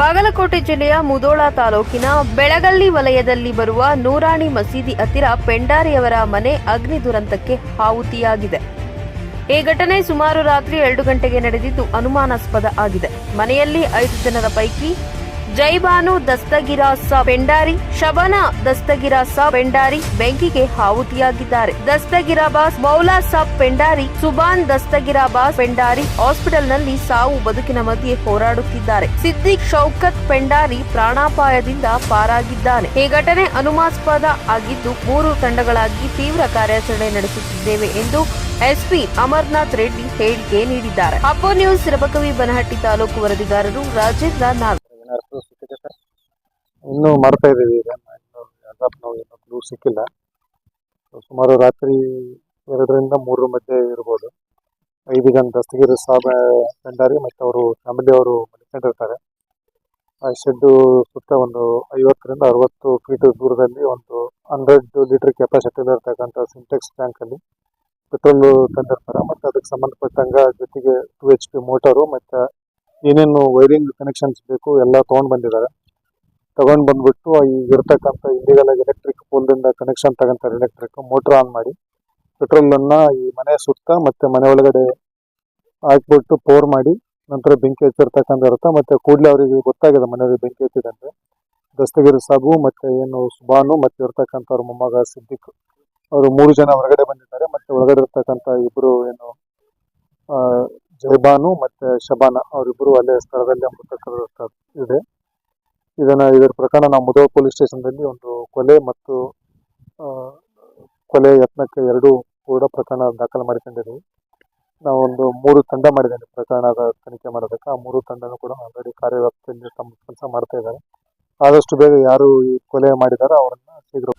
ಬಾಗಲಕೋಟೆ ಜಿಲ್ಲೆಯ ಮುದೋಳ ತಾಲೂಕಿನ ಬೆಳಗಲ್ಲಿ ವಲಯದಲ್ಲಿ ಬರುವ ನೂರಾಣಿ ಮಸೀದಿ ಹತ್ತಿರ ಪೆಂಡಾರಿಯವರ ಮನೆ ಅಗ್ನಿ ದುರಂತಕ್ಕೆ ಆಹುತಿಯಾಗಿದೆ. ಈ ಘಟನೆ ಸುಮಾರು ರಾತ್ರಿ ಎರಡು ಗಂಟೆಗೆ ನಡೆದಿದ್ದು ಅನುಮಾನಾಸ್ಪದ ಆಗಿದೆ. ಮನೆಯಲ್ಲಿ ಐದು ಜನರ ಪೈಕಿ ಜೈಬಾನು ದಸ್ತಗಿರಾಸ ಪೆಂಡಾರಿ ಶಬನ ದಸ್ತಗಿರಾಸ ಪೆಂಡಾರಿ ಬೆಂಕಿಗೆ ಆಹುತಿಯಾಗಿದ್ದಾರೆ. ದಸ್ತಗಿರಾಬಾಸ್ ಮೌಲಾ ಸಾಬ್ ಪೆಂಡಾರಿ ಸುಬಾನ್ ದಸ್ತಗಿರಾಬಾಸ್ ಪೆಂಡಾರಿ ಹಾಸ್ಪಿಟಲ್ನಲ್ಲಿ ಸಾವು ಬದುಕಿನ ಮಧ್ಯೆ ಹೋರಾಡುತ್ತಿದ್ದಾರೆ. ಸಿದ್ದಿಕ್ ಶೌಕತ್ ಪೆಂಡಾರಿ ಪ್ರಾಣಾಪಾಯದಿಂದ ಪಾರಾಗಿದ್ದಾನೆ. ಈ ಘಟನೆ ಅನುಮಾಸ್ಪದ ಆಗಿದ್ದು ಮೂರು ತಂಡಗಳಾಗಿ ತೀವ್ರ ಕಾರ್ಯಾಚರಣೆ ನಡೆಸುತ್ತಿದ್ದೇವೆ ಎಂದು ಎಸ್ಪಿ ಅಮರ್ನಾಥ್ ರೆಡ್ಡಿ ಹೇಳಿಕೆ ನೀಡಿದ್ದಾರೆ. ಅಪ್ಪೋ ನ್ಯೂಸ್ ಸಿರಬಕವಿ ಬನಹಟ್ಟಿ ತಾಲೂಕು ವರದಿಗಾರರು ರಾಜೇಂದ್ರ ಸರ್ ಇನ್ನೂ ಮಾಡ್ತಾ ಇದ್ದೀವಿ ಇನ್ನು ಯಾವ್ದಾದ್ರು ನಾವು ಇನ್ನೂ ಕ್ಲೂ ಸಿಕ್ಕಿಲ್ಲ. ಸುಮಾರು ರಾತ್ರಿ ಎರಡರಿಂದ ಮೂರರ ಮಧ್ಯೆ ಇರ್ಬೋದು. ಐದು ಜನ ದಸ್ತಗಿರಿ ಸಾಬ್ ಬಂಡಾರಿ ಮತ್ತು ಅವರು ಫ್ಯಾಮಿಲಿ ಅವರು ಮಲ್ಕೊಂಡಿರ್ತಾರೆ. ಆ ಶೆಡ್ಡು ಸುತ್ತ ಒಂದು ಐವತ್ತರಿಂದ ಅರವತ್ತು ಫೀಟ್ ದೂರದಲ್ಲಿ ಒಂದು ಹಂಡ್ರೆಡ್ ಲೀಟರ್ ಕೆಪಾಸಿಟಿ ಇರ್ತಕ್ಕಂಥ ಸಿಂಟೆಕ್ಸ್ ಟ್ಯಾಂಕಲ್ಲಿ ಪೆಟ್ರೋಲು ತಂದಿರ್ತಾರೆ. ಮತ್ತು ಅದಕ್ಕೆ ಸಂಬಂಧಪಟ್ಟಂಗ ಜೊತೆಗೆ ಟು ಎಚ್ ಪಿ ಮೋಟರು ಮತ್ತು ಏನೇನು ವೈರಿಂಗ್ ಕನೆಕ್ಷನ್ಸ್ ಬೇಕು ಎಲ್ಲ ತೊಗೊಂಡು ಬಂದಿದ್ದಾರೆ. ತಗೊಂಡ್ ಬಂದ್ಬಿಟ್ಟು ಈ ಇರ್ತಕ್ಕಂಥ ಇಲ್ಲಿಗಲ್ ಎಲೆಕ್ಟ್ರಿಕ್ ಪೋಲ್ದಿಂದ ಕನೆಕ್ಷನ್ ತಗೊಂತಾರೆ ಎಲೆಕ್ಟ್ರಿಕ್ ಮೋಟರ್ ಆನ್ ಮಾಡಿ. ಪೆಟ್ರೋಲ್ ಅನ್ನ ಈ ಮನೆ ಸುತ್ತ ಮತ್ತೆ ಮನೆ ಒಳಗಡೆ ಹಾಕ್ಬಿಟ್ಟು ಪೋರ್ ಮಾಡಿ, ನಂತರ ಬೆಂಕಿ ಹಚ್ಚಿರ್ತಕ್ಕಂಥ ಇರುತ್ತೆ ಮತ್ತೆ ಕೂಡಲೇ ಅವರಿಗೆ ಗೊತ್ತಾಗಿದೆ ಮನೆಯಲ್ಲಿ ಬೆಂಕಿ ಹಚ್ಚಿದೆ ಅಂತ ದಸ್ತಗಿರಿ ಸಾಬು ಮತ್ತೆ ಏನು ಸುಬಾನು ಮತ್ತೆ ಇರ್ತಕ್ಕಂಥ ಅವ್ರ ಮೊಮ್ಮಗ ಸಿದ್ದಿಕ್. ಅವರು ಮೂರು ಜನ ಹೊರಗಡೆ ಬಂದಿದ್ದಾರೆ. ಮತ್ತೆ ಒಳಗಡೆ ಇರ್ತಕ್ಕಂಥ ಇಬ್ರು ಏನು ಜೈಬಾನು ಮತ್ತೆ ಶಬಾನ ಅವರಿಬ್ಬರು ಅಲ್ಲೇ ಸ್ಥಳದಲ್ಲಿ ಮೃತಕರ ಇದೆ. ಇದನ್ನ ಇದರ ಪ್ರಕರಣ ನಾವು ಮುದೋಳ ಪೊಲೀಸ್ ಸ್ಟೇಷನ್ದಲ್ಲಿ ಒಂದು ಕೊಲೆ ಮತ್ತು ಕೊಲೆ ಯತ್ನಕ್ಕೆ ಎರಡು ಕೂಡ ಪ್ರಕರಣ ದಾಖಲು ಮಾಡಿಕೊಂಡಿದ್ದೀವಿ ನಾವು ಒಂದು ಮೂರು ತಂಡ ಮಾಡಿದ್ದೇವೆ ಪ್ರಕರಣದ ತನಿಖೆ ಮಾಡೋದಕ್ಕೆ. ಆ ಮೂರು ತಂಡನೂ ಕೂಡ ಆಲ್ರೆಡಿ ಕಾರ್ಯವ್ಯಾಪ್ತಿಯಲ್ಲಿ ತಮ್ಮ ಕೆಲಸ ಮಾಡ್ತಾ ಇದ್ದಾರೆ. ಆದಷ್ಟು ಬೇಗ ಯಾರು ಈ ಕೊಲೆ ಮಾಡಿದಾರೋ ಅವರನ್ನು ಶೀಘ್ರ